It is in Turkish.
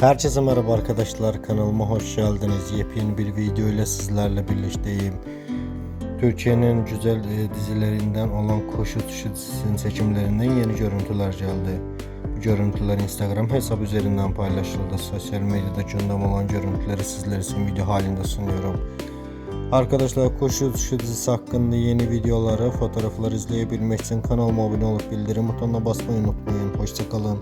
Herkese merhaba arkadaşlar kanalıma hoş geldiniz. Yepyeni bir video ile sizlerle birlikteyim. Türkiye'nin güzel e, dizilerinden olan Koşu Tuşu dizisinin seçimlerinden yeni görüntüler geldi. Bu görüntüler Instagram hesabı üzerinden paylaşıldı. Sosyal medyada gündem olan görüntüleri sizler için video halinde sunuyorum. Arkadaşlar Koşu Tuşu dizisi hakkında yeni videoları, fotoğrafları izleyebilmek için kanalıma abone olup bildirim butonuna basmayı unutmayın. Hoşçakalın.